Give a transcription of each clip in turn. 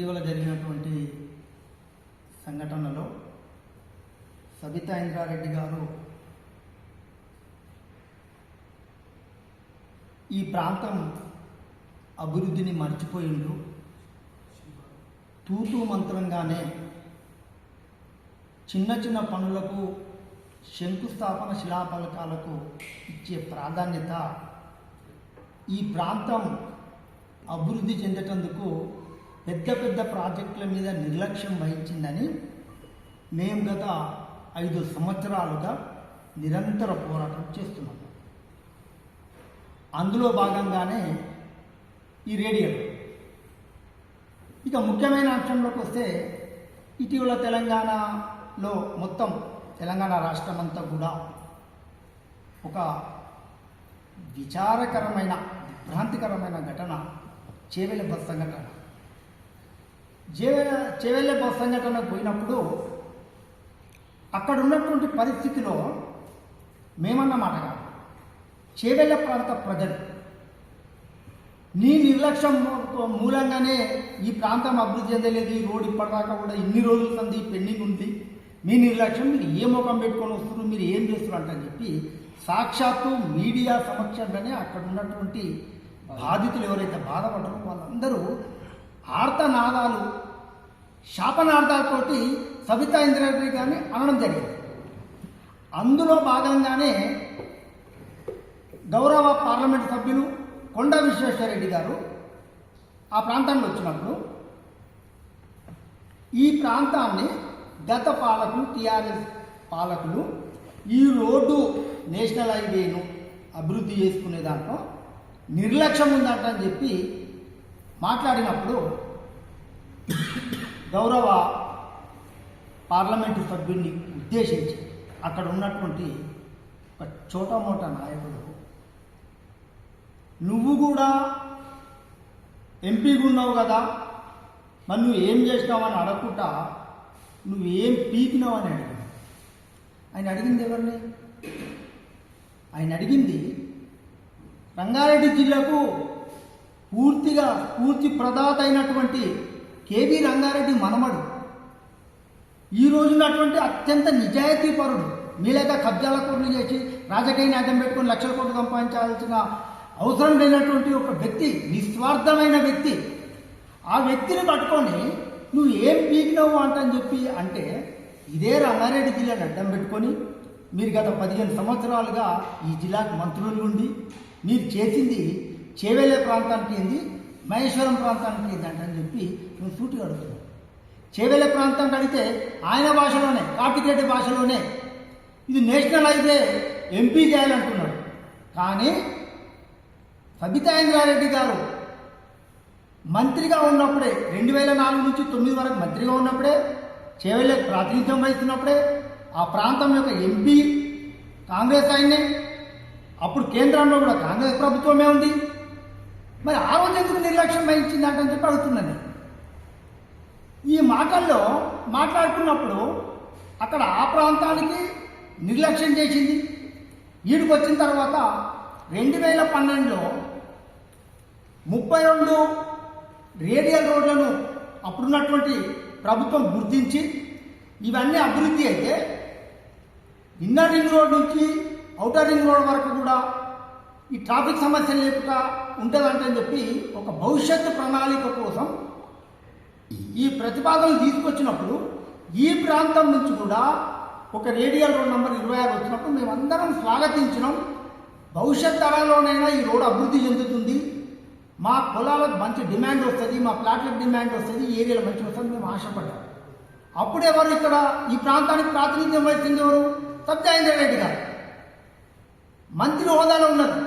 ఇటీవల జరిగినటువంటి సంఘటనలో సబితా ఇంద్రారెడ్డి గారు ఈ ప్రాంతం అభివృద్ధిని మర్చిపోయిండు. తూతూ మంత్రంగానే చిన్న చిన్న పనులకు శంకుస్థాపన శిలాఫలకాలకు ఇచ్చే ప్రాధాన్యత ఈ ప్రాంతం అభివృద్ధి చెందేటందుకు పెద్ద పెద్ద ప్రాజెక్టుల మీద నిర్లక్ష్యం వహించిందని మేము గత ఐదు సంవత్సరాలుగా నిరంతర పోరాటం చేస్తున్నాం. అందులో భాగంగానే ఈ రేడియో. ఇక ముఖ్యమైన అంశంలోకి వస్తే ఇటీవల తెలంగాణలో మొత్తం తెలంగాణ రాష్ట్రం అంతా కూడా ఒక విచారకరమైన భ్రాంతికరమైన ఘటన చేవెల బస్ సంఘటన. చేవెళ్ళే బస్ సంఘటన పోయినప్పుడు అక్కడ ఉన్నటువంటి పరిస్థితిలో మేమన్నమాట కాదు. చేవెళ్ళ ప్రాంత ప్రజలు నీ నిర్లక్ష్యం మూలంగానే ఈ ప్రాంతం అభివృద్ధి చెందలేదు ఈ రోడ్ ఇప్పటిదాకా కూడా ఇన్ని రోజుల సంది పెండింగ్ ఉంది. మీ నిర్లక్ష్యం మీరు ఏ ముఖం పెట్టుకొని వస్తున్నారు మీరు ఏం చేస్తున్నారు అని చెప్పి సాక్షాత్తు మీడియా సమక్షంలోనే అక్కడ ఉన్నటువంటి బాధితులు ఎవరైతే బాధపడ్డారో వాళ్ళందరూ ఆర్తనాదాలు శాపనార్థాలతోటి సబితా ఇంద్రారెడ్డి గారిని అనడం జరిగింది. అందులో భాగంగానే గౌరవ పార్లమెంట్ సభ్యులు కొండ విశ్వేశ్వరరెడ్డి గారు ఆ ప్రాంతానికి వచ్చినప్పుడు ఈ ప్రాంతాన్ని గత పాలకులు టీఆర్ఎస్ పాలకులు ఈ రోడ్డు నేషనల్ హైవేను అభివృద్ధి చేసుకునే దాంట్లో నిర్లక్ష్యం ఉందంట అని చెప్పి మాట్లాడినప్పుడు గౌరవ పార్లమెంటు సభ్యుడిని ఉద్దేశించి అక్కడ ఉన్నటువంటి ఒక చోటమోట నాయకుడు నువ్వు కూడా ఎంపీగా ఉన్నావు కదా మరి నువ్వు ఏం చేసినావని అడగకుండా నువ్వు ఏం పీకినావు అని అడిగాడు. ఆయన అడిగింది ఎవరిని? ఆయన అడిగింది రంగారెడ్డి జిల్లాకు పూర్తిగా పూర్తి ప్రదాత అయినటువంటి కేవీ రంగారెడ్డి మనమడు. ఈ రోజున్నటువంటి అత్యంత నిజాయితీపరుడు మీలేక కబ్జాల కోర్లు చేసి రాజకీయ న్యాయం పెట్టుకొని లక్షల కోట్లు సంపాదించాల్సిన అవసరం లేనటువంటి ఒక వ్యక్తి నిస్వార్థమైన వ్యక్తి. ఆ వ్యక్తిని పట్టుకొని నువ్వు ఏం పీకినవు అంటని చెప్పి అంటే ఇదే రంగారెడ్డి జిల్లాని అడ్డం పెట్టుకొని మీరు గత పదిహేను సంవత్సరాలుగా ఈ జిల్లాకు మంత్రులు ఉండి మీరు చేసింది చేవెళ్ళే ప్రాంతానికి ఏంది? మహేశ్వరం ప్రాంతానికి ఏంది అంటని చెప్పి నువ్వు సూటిగా అడుగుతున్నావు. చేవెళ్ళే ప్రాంతానికి అడిగితే ఆయన భాషలోనే కార్తికేటి భాషలోనే. ఇది నేషనల్ అయితే ఎంపీ చేయాలంటున్నాడు. కానీ సబితా ఇంద్రారెడ్డి గారు మంత్రిగా ఉన్నప్పుడే రెండు వేల నాలుగు నుంచి తొమ్మిది వరకు మంత్రిగా ఉన్నప్పుడే చేవెళ్ళకి ప్రాతినిధ్యం వహిస్తున్నప్పుడే ఆ ప్రాంతం యొక్క ఎంపీ కాంగ్రెస్ ఆయన్నే అప్పుడు కేంద్రంలో కూడా కాంగ్రెస్ ప్రభుత్వమే ఉంది. మరి ఆ రోజు ఎందుకు నిర్లక్ష్యం వహించిందంటని చెప్పి అడుగుతున్నది. ఈ మాటల్లో మాట్లాడుకున్నప్పుడు అక్కడ ఆ ప్రాంతానికి నిర్లక్ష్యం చేసింది. ఈడికి వచ్చిన తర్వాత రెండు వేల పన్నెండులో ముప్పై రెండు రేడియల్ రోడ్లను అప్పుడున్నటువంటి ప్రభుత్వం గుర్తించి ఇవన్నీ అభివృద్ధి అయితే ఇన్నర్ రింగ్ రోడ్ నుంచి అవుటర్ రింగ్ రోడ్ వరకు కూడా ఈ ట్రాఫిక్ సమస్య లేకుండా ఉంటుందంటని చెప్పి ఒక భవిష్యత్తు ప్రణాళిక కోసం ఈ ప్రతిపాదనలు తీసుకొచ్చినప్పుడు ఈ ప్రాంతం నుంచి కూడా ఒక రేడియల్ రోడ్ నెంబర్ ఇరవై ఆరు వచ్చినప్పుడు మేమందరం స్వాగతించినాం. భవిష్యత్ తరాల్లోనైనా ఈ రోడ్ అభివృద్ధి చెందుతుంది. మా పొలాలకు మంచి డిమాండ్ వస్తుంది మా ప్లాట్లకు డిమాండ్ వస్తుంది ఏరియాలో మంచి వస్తుంది మేము ఆశపడ్డాం. అప్పుడు ఎవరు ఇక్కడ ఈ ప్రాంతానికి ప్రాతినిధ్యం వహించింది ఎవరు? సత్యేంద్ర రెడ్డి గారు. మంత్రి హోదాలో ఉన్నారు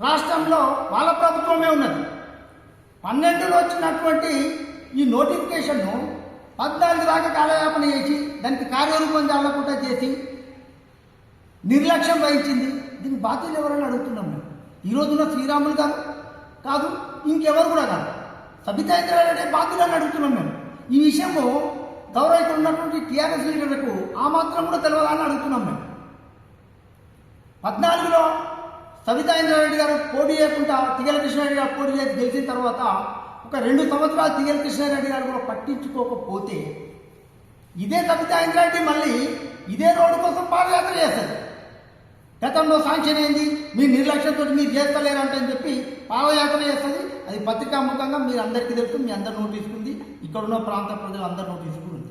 రాష్ట్రంలో వాళ్ళ ప్రభుత్వమే ఉన్నది. పన్నెండులో వచ్చినటువంటి ఈ నోటిఫికేషన్ను పద్నాలుగు దాకా కాలయాపన చేసి దానికి కార్యరూపం చాలకుండా చేసి నిర్లక్ష్యం వహించింది. దీనికి బాధ్యులు ఎవరని అడుగుతున్నాం మేము. ఈ రోజున శ్రీరాములు గారు కాదు ఇంకెవరు కూడా కాదు. సబితా ఇంద్రారెడ్డి బాధ్యులని అడుగుతున్నాం మేము. ఈ విషయము గౌరవ ఇక్కడ ఉన్నటువంటి టీఆర్ఎస్ లీడర్లకు ఆ మాత్రం కూడా తెలియదని అడుగుతున్నాం మేము. పద్నాలుగులో సవితా ఇంద్రారెడ్డి గారు పోటీ చేయకుండా తిగల కృష్ణారెడ్డి గారు పోటీ చేసి గెలిచిన తర్వాత ఒక రెండు సంవత్సరాలు తిగల కృష్ణారెడ్డి గారు కూడా పట్టించుకోకపోతే ఇదే సబితా ఇంద్రారెడ్డి మళ్ళీ ఇదే రోడ్డు కోసం పాదయాత్ర చేస్తారు. గతంలో శాంక్షన్ అయింది మీ నిర్లక్ష్యంతో మీరు చేస్తలేరంట అని చెప్పి పాదయాత్ర చేస్తుంది. అది పత్రికాముఖంగా మీరు అందరికీ తెలుసు మీ అందరు నోటీసుకుంది ఇక్కడ ఉన్న ప్రాంత ప్రజలు అందరు నోటీసుకుంది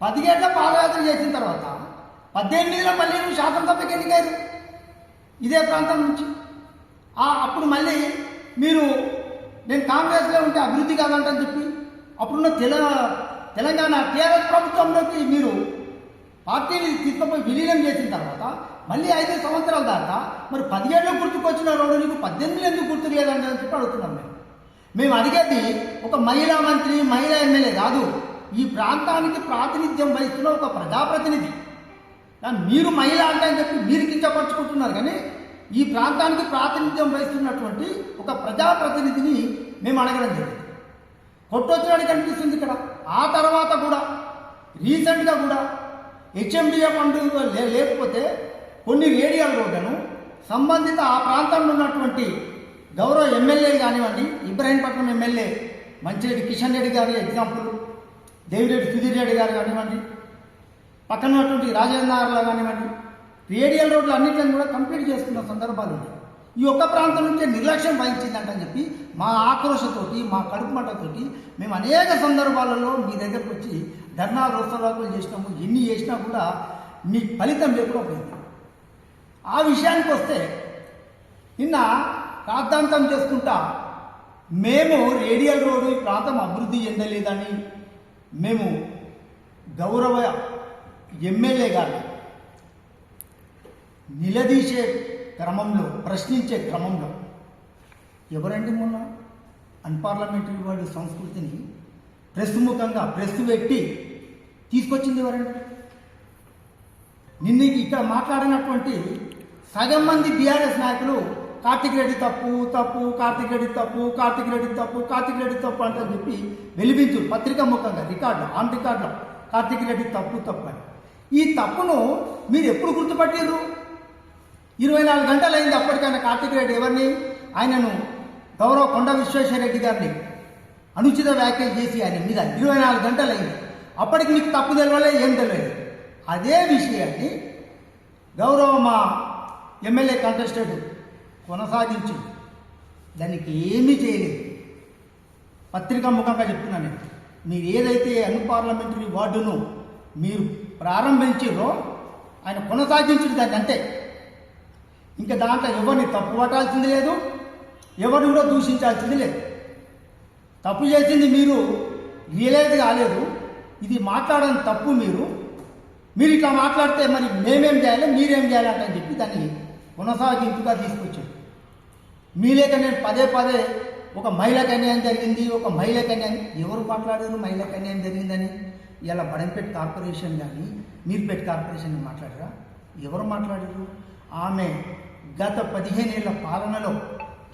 పదిహేళ్ళ పాదయాత్ర చేసిన తర్వాత పద్దెనిమిదిలో మళ్ళీ నువ్వు శాసనసభకి ఎన్నికారు ఇదే ప్రాంతం నుంచి. అప్పుడు మళ్ళీ మీరు నేను కాంగ్రెస్లో ఉంటే అభివృద్ధి కాదంటని చెప్పి అప్పుడున్న తెల తెలంగాణ టీఆర్ఎస్ ప్రభుత్వంలోకి మీరు పార్టీని తీసుకుపోయి విలీనం చేసిన తర్వాత మళ్ళీ ఐదు సంవత్సరాల దాకా మరి పదిహేడులో గుర్తుకొచ్చిన రోడ్డు నీకు పద్దెనిమిది ఎందుకు గుర్తు లేదని చెప్పి అడుగుతున్నాం మేము. మేము అడిగేది ఒక మహిళా మంత్రి మహిళా ఎమ్మెల్యే కాదు. ఈ ప్రాంతానికి ప్రాతినిధ్యం వహిస్తున్న ఒక ప్రజాప్రతినిధి. దాన్ని మీరు మహిళ అంటే అని చెప్పి మీరు కించపరుచుకుంటున్నారు కానీ ఈ ప్రాంతానికి ప్రాతినిధ్యం వహిస్తున్నటువంటి ఒక ప్రజాప్రతినిధిని మేము అడగడం జరిగింది. కొట్టొచ్చినట్టు కనిపిస్తుంది ఇక్కడ. ఆ తర్వాత కూడా రీసెంట్గా కూడా హెచ్ఎండిఏ ఫండ్ లేకపోతే కొన్ని రేడియల్ రోడ్లను సంబంధిత ఆ ప్రాంతంలో ఉన్నటువంటి గౌరవ ఎమ్మెల్యే కానివ్వండి ఇబ్రాహీంపట్నం ఎమ్మెల్యే మంచిరెడ్డి కిషన్ రెడ్డి గారి ఎగ్జాంపుల్ దేవిరెడ్డి సుధీర్ రెడ్డి గారు కానివ్వండి పక్కన ఉన్నటువంటి రాజేంద్రలో కానివ్వండి రేడియల్ రోడ్లు అన్నింటిని కూడా కంప్లీట్ చేసుకున్న సందర్భాలు ఉన్నాయి. ఈ ఒక్క ప్రాంతం నుంచే నిర్లక్ష్యం వహించిందంటని చెప్పి మా ఆక్రోషతోటి మా కడుపు మంటతోటి మేము అనేక సందర్భాలలో మీ దగ్గరకు వచ్చి ధర్నా రోస్తవాకులు చేసినాము ఎన్ని చేసినా కూడా మీ ఫలితం లేకపోయింది ఆ విషయానికి వస్తే నిన్న రాద్ధాంతం చేసుకుంటా మేము రేడియల్ రోడ్డు ఈ ప్రాంతం అభివృద్ధి చెందలేదని మేము గౌరవ ఎమ్మెల్యే గారు నిలదీసే క్రమంలో ప్రశ్నించే క్రమంలో ఎవరండి మొన్న అన్పార్లమెంటరీ వాడి సంస్కృతిని ప్రెస్ ముఖంగా ప్రెస్ పెట్టి తీసుకొచ్చింది ఎవరండి? నిన్న ఇక్కడ మాట్లాడినటువంటి సగం మంది బీఆర్ఎస్ నాయకులు కార్తిక్ రెడ్డి తప్పు తప్పు కార్తిక్ రెడ్డి తప్పు కార్తిక్ రెడ్డి తప్పు కార్తిక్ రెడ్డి తప్పు అంటని చెప్పి వెలిపించు పత్రికా ముఖంగా రికార్డు ఆన్ రికార్డులో కార్తిక్ రెడ్డి తప్పు తప్పు అని. ఈ తప్పును మీరు ఎప్పుడు గుర్తుపట్టారు ఇరవై నాలుగు గంటలు అయింది అప్పటికైనా కార్తీక్ రెడ్డి ఎవరిని? ఆయనను గౌరవ కొండ విశ్వేశ్వర రెడ్డి గారిని అనుచిత వ్యాఖ్యలు చేసి ఆయన మీద ఇరవై నాలుగు గంటలు అయింది అప్పటికి మీకు తప్పు తెలవలే ఏం తెలియదు అదే విషయాన్ని గౌరవ మా ఎమ్మెల్యే కంటెస్టెడ్ కొనసాగించి. దానికి ఏమీ చేయలేదు. పత్రికా ముఖంగా చెప్తున్నాను నేను. మీరు ఏదైతే అన్పార్లమెంటరీ వార్డును మీరు ప్రారంభించారో ఆయన కొనసాగించిన దాన్ని అంతే. ఇంకా దాంట్లో ఎవరిని తప్పు పట్టాల్సింది లేదు ఎవరిని కూడా దూషించాల్సింది లేదు. తప్పు చేసింది మీరు రియలైజ్ కాలేదు ఇది మాట్లాడని తప్పు మీరు మీరు ఇట్లా మాట్లాడితే మరి మేమేం చేయాలి మీరేం చేయాలి అని చెప్పి దాన్ని కొనసాగింపుగా తీసుకొచ్చాడు. మీ లేక నేను పదే పదే ఒక మహిళకు అన్యాయం జరిగింది ఒక మహిళకు అన్యాయం ఎవరు మాట్లాడారు మహిళకు అన్యాయం జరిగిందని? ఇలా బడంపేట్ కార్పొరేషన్ కానీ మీర్పేట్ కార్పొరేషన్ మాట్లాడరా? ఎవరు మాట్లాడరు ఆమె గత పదిహేనేళ్ళ పాలనలో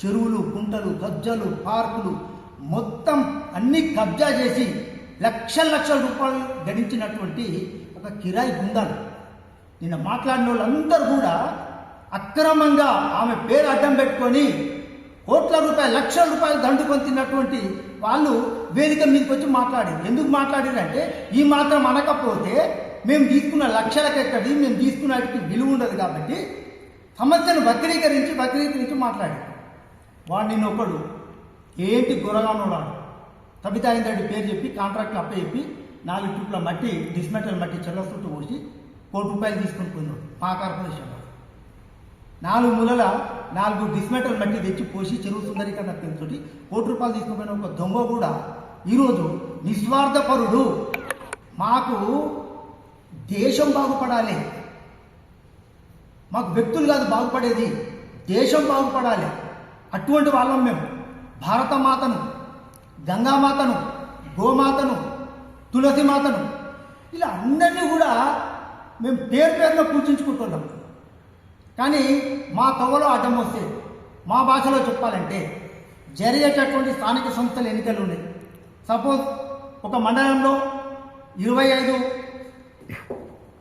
చెరువులు కుంటలు గజ్జలు పార్కులు మొత్తం అన్ని కబ్జా చేసి లక్షల లక్షల రూపాయలు గడించినటువంటి ఒక కిరాయి గుండాలు. నిన్న మాట్లాడిన వాళ్ళందరూ కూడా అక్రమంగా ఆమె పేరు అడ్డం పెట్టుకొని కోట్ల రూపాయలు లక్షల రూపాయలు దండుకొని తిన్నటువంటి వాళ్ళు వేదిక మీదకి వచ్చి మాట్లాడారు. ఎందుకు మాట్లాడారంటే ఈ మాత్రం అనకపోతే మేము తీసుకున్న లక్షలకు ఎక్కడి మేము తీసుకున్నటికి విలువ ఉండదు కాబట్టి సమస్యను వక్రీకరించి వక్రీకరించి మాట్లాడారు. వాడిని ఒకడు ఏంటి గురగానోడాడు కవితా ఇంద్రెడ్డి పేరు చెప్పి కాంట్రాక్ట్లు అప్పచెప్పి నాలుగు ట్యూబ్ల మట్టి డిస్మెటల్ మట్టి చెల్లసుట్టు పోసి కోటి రూపాయలు తీసుకొని పోయినాడు మా కార్పొరేషన్ నాలుగు మూలల నాలుగు డిస్మెటల్ మట్టి తెచ్చి పోసి చెరువు సుందరీకరణ పేరుతోటి కోటి రూపాయలు తీసుకుపోయిన ఒక దొంగ కూడా ఈరోజు నిస్వార్థపరుడు. మాకు దేశం బాగుపడాలి. మాకు వ్యక్తులు కాదు బాగుపడేది. దేశం బాగుపడాలి. అటువంటి వాళ్ళం మేము. భారతమాతను గంగామాతను గోమాతను తులసి మాతను ఇలా అందరినీ కూడా మేము పేరు పేరున పూజించుకుంటున్నాం. కానీ మా తవ్వలో అడ్డం వస్తే మా భాషలో చెప్పాలంటే జరిగేటటువంటి స్థానిక సంస్థల ఎన్నికలు ఉన్నాయి. సపోజ్ ఒక మండలంలో ఇరవై ఐదు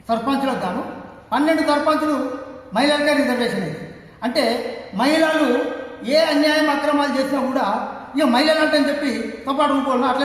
సర్పంచులకు గాను పన్నెండు సర్పంచులు మహిళలకే రిజర్వేషన్ అయింది. అంటే మహిళలు ఏ అన్యాయం అక్రమాలు చేసినా కూడా ఇక మహిళలు అంటని చెప్పి తపాటు ఊరుకోవాలి అట్లా